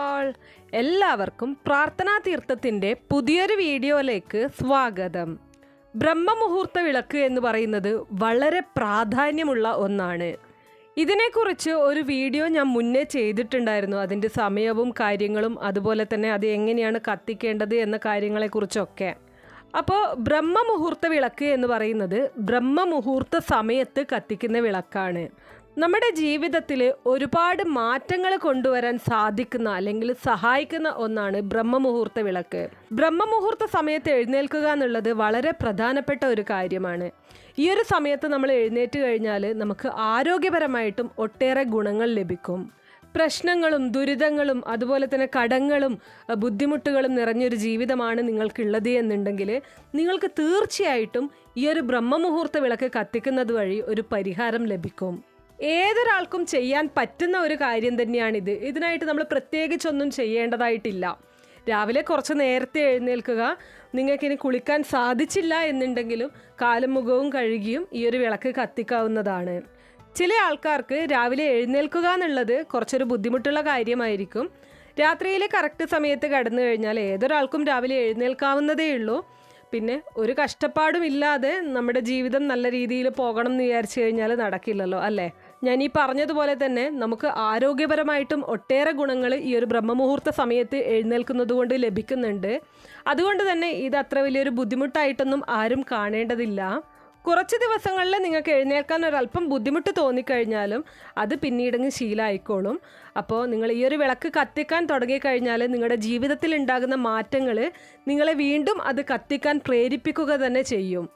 All എല്ലാവർക്കും പ്രാർത്ഥനാ തീർത്ഥത്തിന്റെ പുതിയൊരു വീഡിയോയിലേക്ക് സ്വാഗതം. ബ്രഹ്മമുഹൂർത്ത വിളക്ക് എന്ന് പറയുന്നത് വളരെ പ്രാധാന്യമുള്ള ഒന്നാണ്. ഇതിനെക്കുറിച്ച് ഒരു വീഡിയോ ഞാൻ മുന്നേ ചെയ്തിട്ടുണ്ടായിരുന്നു. അതിന്റെ സമയവും കാര്യങ്ങളും അതുപോലെ തന്നെ അത് എങ്ങനെയാണ് കത്തിക്കേണ്ടത് എന്ന കാര്യങ്ങളെക്കുറിച്ചൊക്കെ. അപ്പോൾ ബ്രഹ്മമുഹൂർത്ത വിളക്ക് എന്ന് പറയുന്നത് ബ്രഹ്മമുഹൂർത്ത സമയത്ത് കത്തിക്കുന്ന വിളക്കാണ്. നമ്മുടെ ജീവിതത്തിൽ ഒരുപാട് മാറ്റങ്ങൾ കൊണ്ടുവരാൻ സാധിക്കുന്ന അല്ലെങ്കിൽ സഹായിക്കുന്ന ഒന്നാണ് ബ്രഹ്മമുഹൂർത്ത വിളക്ക്. ബ്രഹ്മമുഹൂർത്ത സമയത്ത് എഴുന്നേൽക്കുക എന്നുള്ളത് വളരെ പ്രധാനപ്പെട്ട ഒരു കാര്യമാണ്. ഈ ഒരു സമയത്ത് നമ്മൾ എഴുന്നേറ്റ് കഴിഞ്ഞാൽ നമുക്ക് ആരോഗ്യപരമായിട്ടും ഒട്ടേറെ ഗുണങ്ങൾ ലഭിക്കും. പ്രശ്നങ്ങളും ദുരിതങ്ങളും അതുപോലെ തന്നെ കടങ്ങളും ബുദ്ധിമുട്ടുകളും നിറഞ്ഞൊരു ജീവിതമാണ് നിങ്ങൾക്കുള്ളത് എന്നുണ്ടെങ്കിൽ നിങ്ങൾക്ക് തീർച്ചയായിട്ടും ഈ ഒരു ബ്രഹ്മമുഹൂർത്ത വിളക്ക് കത്തിക്കുന്നത് വഴി ഒരു പരിഹാരം ലഭിക്കും. ഏതൊരാൾക്കും ചെയ്യാൻ പറ്റുന്ന ഒരു കാര്യം തന്നെയാണിത്. ഇതിനായിട്ട് നമ്മൾ പ്രത്യേകിച്ചൊന്നും ചെയ്യേണ്ടതായിട്ടില്ല. രാവിലെ കുറച്ച് നേരത്തെ എഴുന്നേൽക്കുക. നിങ്ങൾക്കിനി കുളിക്കാൻ സാധിച്ചില്ല എന്നുണ്ടെങ്കിലും കാലും മുഖവും കഴുകിയും ഈ ഒരു വിളക്ക് കത്തിക്കാവുന്നതാണ്. ചില ആൾക്കാർക്ക് രാവിലെ എഴുന്നേൽക്കുക എന്നുള്ളത് കുറച്ചൊരു ബുദ്ധിമുട്ടുള്ള കാര്യമായിരിക്കും. രാത്രിയിലെ കറക്റ്റ് സമയത്ത് കടന്നു കഴിഞ്ഞാൽ ഏതൊരാൾക്കും രാവിലെ എഴുന്നേൽക്കാവുന്നതേ ഉള്ളൂ. പിന്നെ ഒരു കഷ്ടപ്പാടും ഇല്ലാതെ നമ്മുടെ ജീവിതം നല്ല രീതിയിൽ പോകണം എന്ന് വിചാരിച്ചു കഴിഞ്ഞാൽ നടക്കില്ലല്ലോ അല്ലേ? ഞാൻ ഈ പറഞ്ഞതുപോലെ തന്നെ നമുക്ക് ആരോഗ്യപരമായിട്ടും ഒട്ടേറെ ഗുണങ്ങൾ ഈ ഒരു ബ്രഹ്മമുഹൂർത്ത സമയത്ത് എഴുന്നേൽക്കുന്നത് കൊണ്ട് ലഭിക്കുന്നുണ്ട്. അതുകൊണ്ട് തന്നെ ഇത് അത്ര വലിയൊരു ബുദ്ധിമുട്ടായിട്ടൊന്നും ആരും കാണേണ്ടതില്ല. കുറച്ച് ദിവസങ്ങളിൽ നിങ്ങൾക്ക് എഴുന്നേൽക്കാൻ ഒരല്പം ബുദ്ധിമുട്ട് തോന്നിക്കഴിഞ്ഞാലും അത് പിന്നീടങ്ങ് ശീലമായിക്കോളും അപ്പോൾ നിങ്ങൾ ഈ ഒരു വിളക്ക് കത്തിക്കാൻ തുടങ്ങിക്കഴിഞ്ഞാൽ നിങ്ങളുടെ ജീവിതത്തിൽ ഉണ്ടാകുന്ന മാറ്റങ്ങൾ നിങ്ങളെ വീണ്ടും അത് കത്തിക്കാൻ പ്രേരിപ്പിക്കുക തന്നെ ചെയ്യും.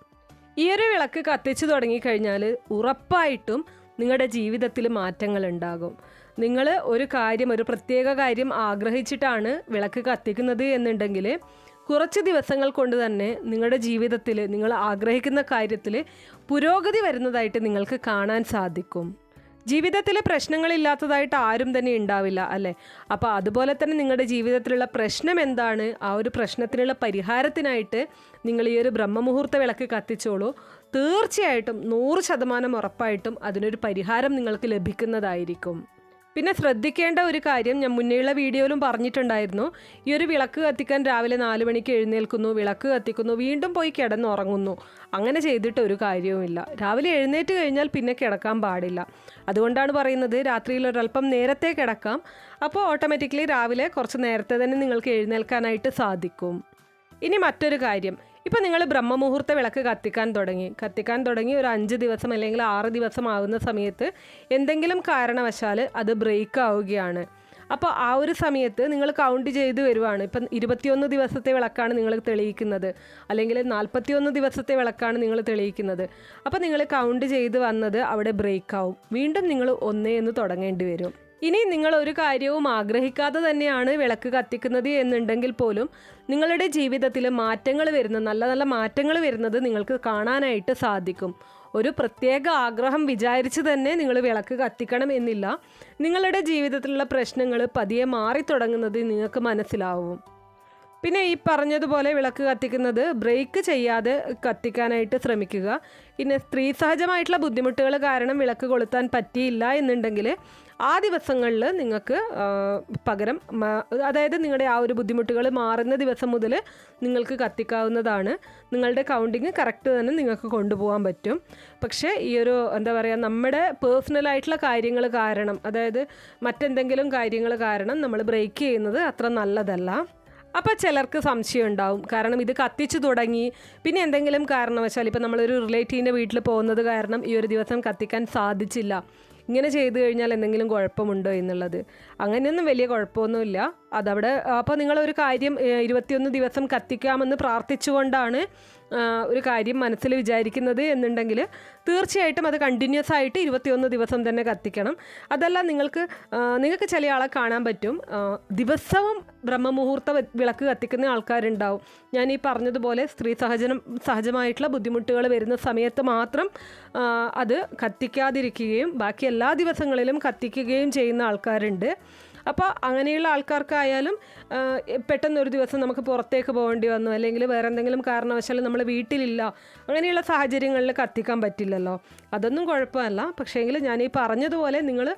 ഈ ഒരു വിളക്ക് കത്തിച്ചു തുടങ്ങിക്കഴിഞ്ഞാൽ ഉറപ്പായിട്ടും നിങ്ങളുടെ ജീവിതത്തിൽ മാറ്റങ്ങൾ ഉണ്ടാകും. നിങ്ങൾ ഒരു കാര്യം ഒരു പ്രത്യേക കാര്യം ആഗ്രഹിച്ചിട്ടാണ് വിളക്ക് കത്തിക്കുന്നത് എന്നുണ്ടെങ്കിൽ കുറച്ച് ദിവസങ്ങൾ കൊണ്ട് തന്നെ നിങ്ങളുടെ ജീവിതത്തിൽ നിങ്ങൾ ആഗ്രഹിക്കുന്ന കാര്യത്തിൽ പുരോഗതി വരുന്നതായിട്ട് നിങ്ങൾക്ക് കാണാൻ സാധിക്കും. ജീവിതത്തിൽ പ്രശ്നങ്ങളില്ലാത്തതായിട്ട് ആരും തന്നെ ഉണ്ടാവില്ല അല്ലേ? അപ്പോൾ അതുപോലെ തന്നെ നിങ്ങളുടെ ജീവിതത്തിലുള്ള പ്രശ്നം എന്താണ്? ആ ഒരു പ്രശ്നത്തിനുള്ള പരിഹാരത്തിനായിട്ട് നിങ്ങൾ ഈ ഒരു ബ്രഹ്മമുഹൂർത്ത വിളക്ക് കത്തിച്ചോളൂ. തീർച്ചയായിട്ടും നൂറ് ശതമാനം ഉറപ്പായിട്ടും അതിനൊരു പരിഹാരം നിങ്ങൾക്ക് ലഭിക്കുന്നതായിരിക്കും. പിന്നെ ശ്രദ്ധിക്കേണ്ട ഒരു കാര്യം ഞാൻ മുന്നേയുള്ള വീഡിയോയിലും പറഞ്ഞിട്ടുണ്ടായിരുന്നു. ഈ ഒരു വിളക്ക് കത്തിക്കാൻ രാവിലെ നാല് മണിക്ക് എഴുന്നേൽക്കുന്നു വിളക്ക് കത്തിക്കുന്നു വീണ്ടും പോയി കിടന്നുറങ്ങുന്നു. അങ്ങനെ ചെയ്തിട്ട് ഒരു കാര്യവുമില്ല. രാവിലെ എഴുന്നേറ്റ് കഴിഞ്ഞാൽ പിന്നെ കിടക്കാൻ പാടില്ല. അതുകൊണ്ടാണ് പറയുന്നത് രാത്രിയിൽ ഒരല്പം നേരത്തെ കിടക്കാം. അപ്പോൾ ഓട്ടോമാറ്റിക്കലി രാവിലെ കുറച്ച് നേരത്തെ തന്നെ നിങ്ങൾക്ക് എഴുന്നേൽക്കാനായിട്ട് സാധിക്കും. ഇനി മറ്റൊരു കാര്യം. ഇപ്പം നിങ്ങൾ ബ്രഹ്മമുഹൂർത്ത വിളക്ക് കത്തിക്കാൻ തുടങ്ങി. കത്തിക്കാൻ തുടങ്ങി ഒരു അഞ്ച് ദിവസം അല്ലെങ്കിൽ ആറ് ദിവസം ആകുന്ന സമയത്ത് എന്തെങ്കിലും കാരണവശാൽ അത് ബ്രേക്ക് ആവുകയാണ്. അപ്പോൾ ആ ഒരു സമയത്ത് നിങ്ങൾ കൗണ്ട് ചെയ്ത് വരുവാണ്. ഇപ്പം ഇരുപത്തിയൊന്ന് ദിവസത്തെ വിളക്കാണ് നിങ്ങൾ തെളിയിക്കുന്നത്. അല്ലെങ്കിൽ നാൽപ്പത്തിയൊന്ന് ദിവസത്തെ വിളക്കാണ് നിങ്ങൾ തെളിയിക്കുന്നത്. അപ്പോൾ നിങ്ങൾ കൗണ്ട് ചെയ്ത് വന്നത് അവിടെ ബ്രേക്ക് ആവും. വീണ്ടും നിങ്ങൾ ഒന്നേ എന്ന് തുടങ്ങേണ്ടി വരും. ഇനി നിങ്ങൾ ഒരു കാര്യവും ആഗ്രഹിക്കാതെ തന്നെയാണ് വിളക്ക് കത്തിക്കുന്നത് എന്നുണ്ടെങ്കിൽ പോലും നിങ്ങളുടെ ജീവിതത്തിൽ മാറ്റങ്ങൾ വരുന്ന നല്ല നല്ല മാറ്റങ്ങൾ വരുന്നത് നിങ്ങൾക്ക് കാണാനായിട്ട് സാധിക്കും. ഒരു പ്രത്യേക ആഗ്രഹം വിചാരിച്ച് തന്നെ നിങ്ങൾ വിളക്ക് കത്തിക്കണം എന്നില്ല. നിങ്ങളുടെ ജീവിതത്തിലുള്ള പ്രശ്നങ്ങൾ പതിയെ മാറി തുടങ്ങുന്നത് നിങ്ങൾക്ക് മനസ്സിലാവും. പിന്നെ ഈ പറഞ്ഞതുപോലെ വിളക്ക് കത്തിക്കുന്നത് ബ്രേക്ക് ചെയ്യാതെ കത്തിക്കാനായിട്ട് ശ്രമിക്കുക. പിന്നെ സ്ത്രീ സഹജമായിട്ടുള്ള ബുദ്ധിമുട്ടുകൾ കാരണം വിളക്ക് കൊളുത്താൻ പറ്റിയില്ല എന്നുണ്ടെങ്കിൽ ആ ദിവസങ്ങളിൽ നിങ്ങൾക്ക് പകരം അതായത് നിങ്ങളുടെ ആ ഒരു ബുദ്ധിമുട്ടുകൾ മാറുന്ന ദിവസം മുതൽ നിങ്ങൾക്ക് കത്തിക്കാവുന്നതാണ്. നിങ്ങളുടെ കൗണ്ടിങ് കറക്റ്റ് തന്നെ നിങ്ങൾക്ക് കൊണ്ടുപോകാൻ പറ്റും. പക്ഷേ ഈ ഒരു എന്താ പറയുക നമ്മുടെ പേഴ്സണലായിട്ടുള്ള കാര്യങ്ങൾ കാരണം അതായത് മറ്റെന്തെങ്കിലും കാര്യങ്ങൾ കാരണം നമ്മൾ ബ്രേക്ക് ചെയ്യുന്നത് അത്ര നല്ലതല്ല. അപ്പോൾ ചിലർക്ക് സംശയം ഉണ്ടാവും. കാരണം ഇത് കത്തിച്ചു തുടങ്ങി. പിന്നെ എന്തെങ്കിലും കാരണവശാൽ ഇപ്പം നമ്മളൊരു റിലേറ്റീവിന്റെ വീട്ടിൽ പോകുന്നത് കാരണം ഈ ഒരു ദിവസം കത്തിക്കാൻ സാധിച്ചില്ല. ഇങ്ങനെ ചെയ്തു കഴിഞ്ഞാൽ എന്തെങ്കിലും കുഴപ്പമുണ്ടോ എന്നുള്ളത്. അങ്ങനെയൊന്നും വലിയ കുഴപ്പമൊന്നുമില്ല. അതവിടെ അപ്പോൾ നിങ്ങളൊരു കാര്യം ഇരുപത്തിയൊന്ന് ദിവസം കത്തിക്കാമെന്ന് പ്രാർത്ഥിച്ചുകൊണ്ടാണ് ഒരു കാര്യം മനസ്സിൽ വിചാരിക്കുന്നത് എന്നുണ്ടെങ്കിൽ തീർച്ചയായിട്ടും അത് കണ്ടിന്യൂസ് ആയിട്ട് ഇരുപത്തിയൊന്ന് ദിവസം തന്നെ കത്തിക്കണം. അതല്ല നിങ്ങൾക്ക് നിങ്ങൾക്ക് ചില ആളെ കാണാൻ പറ്റും. ദിവസവും ബ്രഹ്മമുഹൂർത്ത വിളക്ക് കത്തിക്കുന്ന ആൾക്കാരുണ്ടാവും. ഞാൻ ഈ പറഞ്ഞതുപോലെ സ്ത്രീ സഹജനം സഹജമായിട്ടുള്ള ബുദ്ധിമുട്ടുകൾ വരുന്ന സമയത്ത് മാത്രം അത് കത്തിക്കാതിരിക്കുകയും ബാക്കി എല്ലാ ദിവസങ്ങളിലും കത്തിക്കുകയും ചെയ്യുന്ന ആൾക്കാരുണ്ട്. അപ്പോൾ അങ്ങനെയുള്ള ആൾക്കാർക്കായാലും പെട്ടെന്ന് ഒരു ദിവസം നമുക്ക് പുറത്തേക്ക് പോകേണ്ടി വന്നു അല്ലെങ്കിൽ വേറെ എന്തെങ്കിലും കാരണവശാലും നമ്മൾ വീട്ടിലില്ല അങ്ങനെയുള്ള സാഹചര്യങ്ങളിൽ കത്തിക്കാൻ പറ്റില്ലല്ലോ. അതൊന്നും കുഴപ്പമല്ല. പക്ഷേങ്കിൽ ഞാൻ ഈ പറഞ്ഞതുപോലെ നിങ്ങൾ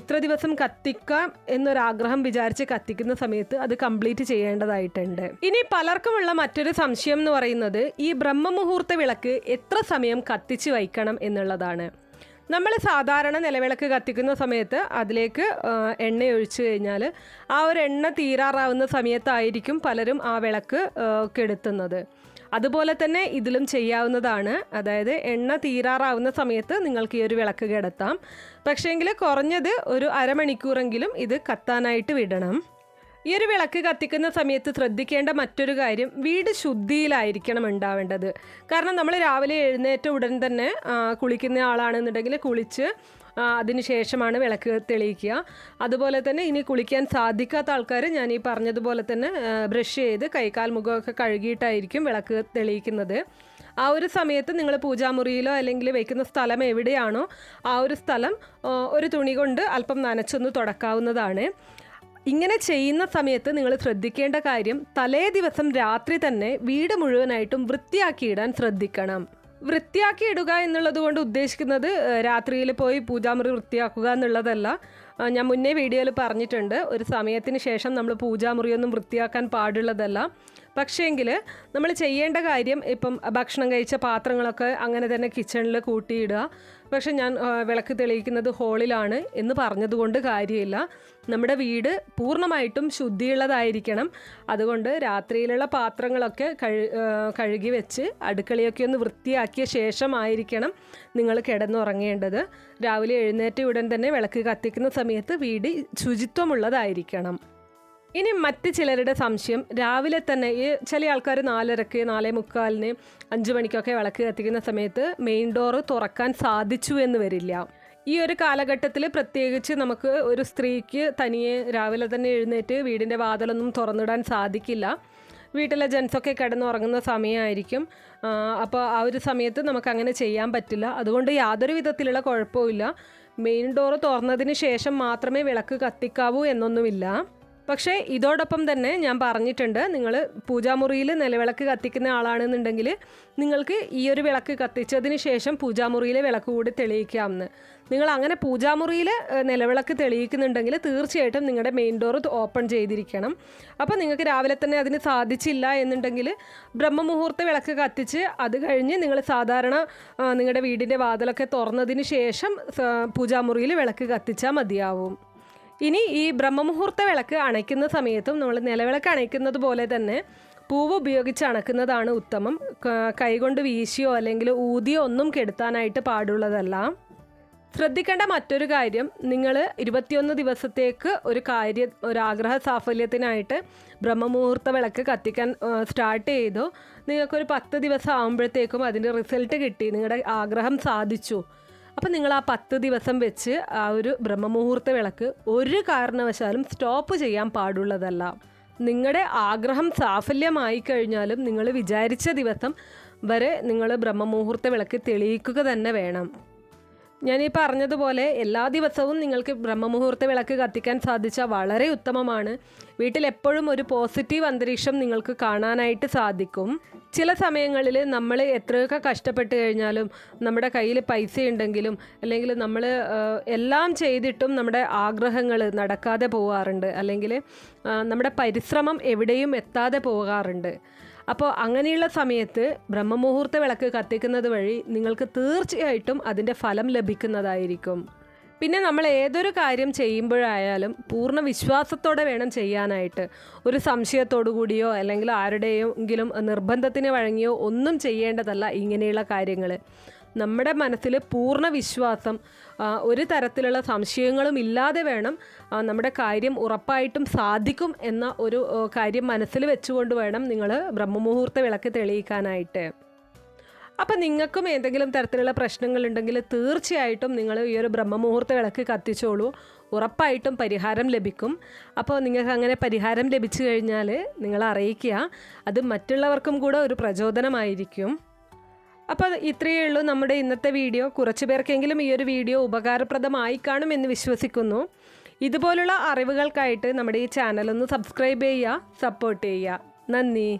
ഇത്ര ദിവസം കത്തിക്കാം എന്നൊരാഗ്രഹം വിചാരിച്ച് കത്തിക്കുന്ന സമയത്ത് അത് കംപ്ലീറ്റ് ചെയ്യേണ്ടതായിട്ടുണ്ട്. ഇനി പലർക്കുമുള്ള മറ്റൊരു സംശയം എന്ന് പറയുന്നത് ഈ ബ്രഹ്മമുഹൂർത്ത വിളക്ക് എത്ര സമയം കത്തിച്ച് വയ്ക്കണം എന്നുള്ളതാണ്. നമ്മൾ സാധാരണ നിലവിളക്ക് കത്തിക്കുന്ന സമയത്ത് അതിലേക്ക് എണ്ണ ഒഴിച്ചു കഴിഞ്ഞാൽ ആ ഒരു എണ്ണ തീരാറാവുന്ന സമയത്തായിരിക്കും പലരും ആ വിളക്ക് കെടുത്തുന്നത്. അതുപോലെ തന്നെ ഇതിലും ചെയ്യാവുന്നതാണ്. അതായത് എണ്ണ തീരാറാവുന്ന സമയത്ത് നിങ്ങൾക്ക് ഈ ഒരു വിളക്ക് കിടത്താം. പക്ഷേങ്കിൽ കുറഞ്ഞത് ഒരു അരമണിക്കൂറെങ്കിലും ഇത് കത്താനായിട്ട് വിടണം. ഈ ഒരു വിളക്ക് കത്തിക്കുന്ന സമയത്ത് ശ്രദ്ധിക്കേണ്ട മറ്റൊരു കാര്യം വീട് ശുദ്ധിയിലായിരിക്കണം ഉണ്ടാവേണ്ടത്. കാരണം നമ്മൾ രാവിലെ എഴുന്നേറ്റ ഉടൻ തന്നെ കുളിക്കുന്ന ആളാണെന്നുണ്ടെങ്കിൽ കുളിച്ച് അതിനുശേഷമാണ് അതിന് ശേഷമാണ് വിളക്ക് തെളിയിക്കുക. അതുപോലെ തന്നെ ഇനി കുളിക്കാൻ സാധിക്കാത്ത ആൾക്കാർ ഞാൻ ഈ പറഞ്ഞതുപോലെ തന്നെ ബ്രഷ് ചെയ്ത് കൈകാൽ മുഖമൊക്കെ കഴുകിയിട്ടായിരിക്കും വിളക്ക് തെളിയിക്കുന്നത്. ആ ഒരു സമയത്ത് നിങ്ങൾ പൂജാമുറിയിലോ അല്ലെങ്കിൽ വയ്ക്കുന്ന സ്ഥലം എവിടെയാണോ ആ ഒരു സ്ഥലം ഒരു തുണി കൊണ്ട് അല്പം നനച്ചൊന്ന് തുടക്കാവുന്നതാണ്. ഇങ്ങനെ ചെയ്യുന്ന സമയത്ത് നിങ്ങൾ ശ്രദ്ധിക്കേണ്ട കാര്യം തലേ ദിവസം രാത്രി തന്നെ വീട് മുഴുവനായിട്ടും വൃത്തിയാക്കിയിടാൻ ശ്രദ്ധിക്കണം. വൃത്തിയാക്കി ഇടുക എന്നുള്ളത് കൊണ്ട് ഉദ്ദേശിക്കുന്നത് രാത്രിയിൽ പോയി പൂജാമുറി വൃത്തിയാക്കുക എന്നുള്ളതല്ല. ഞാൻ മുന്നേ വീഡിയോയിൽ പറഞ്ഞിട്ടുണ്ട് ഒരു സമയത്തിന് ശേഷം നമ്മൾ പൂജാമുറിയൊന്നും വൃത്തിയാക്കാൻ പാടുള്ളതല്ല. പക്ഷേങ്കിൽ നമ്മൾ ചെയ്യേണ്ട കാര്യം ഇപ്പം ഭക്ഷണം കഴിച്ച പാത്രങ്ങളൊക്കെ അങ്ങനെ തന്നെ കിച്ചണിൽ കൂട്ടിയിടുക. പക്ഷെ ഞാൻ വിളക്ക് തെളിയിക്കുന്നത് ഹോളിലാണ് എന്ന് പറഞ്ഞതുകൊണ്ട് കാര്യമില്ല. നമ്മുടെ വീട് പൂർണമായിട്ടും ശുദ്ധിയുള്ളതായിരിക്കണം. അതുകൊണ്ട് രാത്രിയിലുള്ള പാത്രങ്ങളൊക്കെ കഴു കഴുകി വെച്ച് അടുക്കളയൊക്കെ ഒന്ന് വൃത്തിയാക്കിയ ശേഷമായിരിക്കണം നിങ്ങൾ കിടന്നുറങ്ങേണ്ടത്. രാവിലെ എഴുന്നേറ്റ ഉടൻ തന്നെ വിളക്ക് കത്തിക്കുന്ന സമയത്ത് വീട് ശുചിത്വമുള്ളതായിരിക്കണം. ഇനി മറ്റ് ചിലരുടെ സംശയം. രാവിലെ തന്നെ ഈ ചില ആൾക്കാർ നാലരക്ക് നാലേ മുക്കാലിന് അഞ്ച് മണിക്കൊക്കെ വിളക്ക് കത്തിക്കുന്ന സമയത്ത് മെയിൻ ഡോറ് തുറക്കാൻ സാധിച്ചു എന്ന് വരില്ല. ഈ ഒരു കാലഘട്ടത്തിൽ പ്രത്യേകിച്ച് നമുക്ക് ഒരു സ്ത്രീക്ക് തനിയെ രാവിലെ തന്നെ എഴുന്നേറ്റ് വീടിന്റെ വാതിലൊന്നും തുറന്നിടാൻ സാധിക്കില്ല. വീട്ടിലെ ജെൻസൊക്കെ കിടന്നുറങ്ങുന്ന സമയമായിരിക്കും. അപ്പോൾ ആ ഒരു സമയത്ത് നമുക്ക് അങ്ങനെ ചെയ്യാൻ പറ്റില്ല. അതുകൊണ്ട് യാതൊരു വിധത്തിലുള്ള കുഴപ്പമില്ല മെയിൻ ഡോറ് തുറന്നതിന് ശേഷം മാത്രമേ വിളക്ക് കത്തിക്കാവൂ എന്നൊന്നുമില്ല. പക്ഷേ ഇതോടൊപ്പം തന്നെ ഞാൻ പറഞ്ഞിട്ടുണ്ട് നിങ്ങൾ പൂജാമുറിയിൽ നിലവിളക്ക് കത്തിക്കുന്ന ആളാണെന്നുണ്ടെങ്കിൽ നിങ്ങൾക്ക് ഈ ഒരു വിളക്ക് കത്തിച്ചതിന് ശേഷം പൂജാമുറിയിലെ വിളക്ക് കൂടി തെളിയിക്കാമെന്ന്. നിങ്ങൾ അങ്ങനെ പൂജാമുറിയിൽ നിലവിളക്ക് തെളിയിക്കുന്നുണ്ടെങ്കിൽ തീർച്ചയായിട്ടും നിങ്ങളുടെ മെയിൻ ഡോർ ഓപ്പൺ ചെയ്തിരിക്കണം. അപ്പോൾ നിങ്ങൾക്ക് രാവിലെ തന്നെ അതിന് സാധിച്ചില്ല എന്നുണ്ടെങ്കിൽ ബ്രഹ്മമുഹൂർത്ത വിളക്ക് കത്തിച്ച് അത് കഴിഞ്ഞ് നിങ്ങൾ സാധാരണ നിങ്ങളുടെ വീടിന്റെ വാതിലൊക്കെ തുറന്നതിന് ശേഷം പൂജാമുറിയിൽ വിളക്ക് കത്തിച്ചാൽ മതിയാവും. ഇനി ഈ ബ്രഹ്മമുഹൂർത്ത വിളക്ക് അണയ്ക്കുന്ന സമയത്തും നമ്മൾ നിലവിളക്ക് അണയ്ക്കുന്നത് പോലെ തന്നെ പൂവ് ഉപയോഗിച്ച് അണക്കുന്നതാണ് ഉത്തമം. കൈകൊണ്ട് വീശിയോ അല്ലെങ്കിൽ ഊതിയോ ഒന്നും കെടുത്താനായിട്ട് പാടുള്ളതല്ല. ശ്രദ്ധിക്കേണ്ട മറ്റൊരു കാര്യം നിങ്ങൾ ഇരുപത്തിയൊന്ന് ദിവസത്തേക്ക് ഒരു കാര്യം ഒരു ആഗ്രഹ സാഫല്യത്തിനായിട്ട് ബ്രഹ്മമുഹൂർത്ത വിളക്ക് കത്തിക്കാൻ സ്റ്റാർട്ട് ചെയ്തു. നിങ്ങൾക്കൊരു പത്ത് ദിവസം ആകുമ്പോഴത്തേക്കും അതിന്റെ റിസൾട്ട് കിട്ടി. നിങ്ങളുടെ ആഗ്രഹം സാധിച്ചു. അപ്പം നിങ്ങൾ ആ പത്ത് ദിവസം വെച്ച് ആ ഒരു ബ്രഹ്മമുഹൂർത്ത വിളക്ക് ഒരു കാരണവശാലും സ്റ്റോപ്പ് ചെയ്യാൻ പാടുള്ളതല്ല. നിങ്ങളുടെ ആഗ്രഹം സാഫല്യമായി കഴിഞ്ഞാലും നിങ്ങൾ വിചാരിച്ച ദിവസം വരെ നിങ്ങൾ ബ്രഹ്മമുഹൂർത്ത വിളക്ക് തെളിയിക്കുക തന്നെ വേണം. ഞാൻ ഈ പറഞ്ഞതുപോലെ എല്ലാ ദിവസവും നിങ്ങൾക്ക് ബ്രഹ്മമുഹൂർത്ത വിളക്ക് കത്തിക്കാൻ സാധിച്ചാൽ വളരെ ഉത്തമമാണ്. വീട്ടിൽ എപ്പോഴും ഒരു പോസിറ്റീവ് അന്തരീക്ഷം നിങ്ങൾക്ക് കാണാനായിട്ട് സാധിക്കും. ചില സമയങ്ങളിൽ നമ്മൾ എത്രയൊക്കെ കഷ്ടപ്പെട്ട് കഴിഞ്ഞാലും നമ്മുടെ കയ്യിൽ പൈസ ഉണ്ടെങ്കിലും അല്ലെങ്കിൽ നമ്മൾ എല്ലാം ചെയ്തിട്ടും നമ്മുടെ ആഗ്രഹങ്ങൾ നടക്കാതെ പോകാറുണ്ട് അല്ലെങ്കിൽ നമ്മുടെ പരിശ്രമം എവിടെയും എത്താതെ പോകാറുണ്ട്. അപ്പോൾ അങ്ങനെയുള്ള സമയത്ത് ബ്രഹ്മമുഹൂർത്ത വിളക്ക് കത്തിക്കുന്നത് വഴി നിങ്ങൾക്ക് തീർച്ചയായിട്ടും അതിന്റെ ഫലം ലഭിക്കുന്നതായിരിക്കും. പിന്നെ നമ്മൾ ഏതൊരു കാര്യം ചെയ്യുമ്പോഴായാലും പൂർണ വിശ്വാസത്തോടെ വേണം ചെയ്യാനായിട്ട്. ഒരു സംശയത്തോടു കൂടിയോ അല്ലെങ്കിൽ ആരുടെയെങ്കിലും നിർബന്ധത്തിന് വഴങ്ങിയോ ഒന്നും ചെയ്യേണ്ടതല്ല ഇങ്ങനെയുള്ള കാര്യങ്ങൾ. നമ്മുടെ മനസ്സിൽ പൂർണ വിശ്വാസം ഒരു തരത്തിലുള്ള സംശയങ്ങളും ഇല്ലാതെ വേണം നമ്മുടെ കാര്യം ഉറപ്പായിട്ടും സാധിക്കും എന്ന ഒരു കാര്യം മനസ്സിൽ വെച്ചുകൊണ്ട് വേണം നിങ്ങൾ ബ്രഹ്മമുഹൂർത്ത വിളക്ക് തെളിയിക്കാനായിട്ട്. അപ്പം നിങ്ങൾക്കും ഏതെങ്കിലും തരത്തിലുള്ള പ്രശ്നങ്ങളുണ്ടെങ്കിൽ തീർച്ചയായിട്ടും നിങ്ങൾ ഈ ഒരു ബ്രഹ്മമുഹൂർത്ത വിളക്ക് കത്തിച്ചോളൂ. ഉറപ്പായിട്ടും പരിഹാരം ലഭിക്കും. അപ്പോൾ നിങ്ങൾക്ക് അങ്ങനെ പരിഹാരം ലഭിച്ചു കഴിഞ്ഞാൽ നിങ്ങൾ അറിയിക്കുക. അത് മറ്റുള്ളവർക്കും കൂടെ ഒരു പ്രചോദനമായിരിക്കും. അപ്പോൾ ഇത്രയേ ഉള്ളൂ നമ്മുടെ ഇന്നത്തെ വീഡിയോ. കുറച്ച് പേർക്കെങ്കിലും ഈ ഒരു വീഡിയോ ഉപകാരപ്രദമായി കാണുമെന്ന് വിശ്വസിക്കുന്നു. ഇതുപോലുള്ള അറിവുകൾക്കായിട്ട് നമ്മുടെ ഈ ചാനലൊന്ന് സബ്സ്ക്രൈബ് ചെയ്യുക സപ്പോർട്ട് ചെയ്യുക. നന്ദി.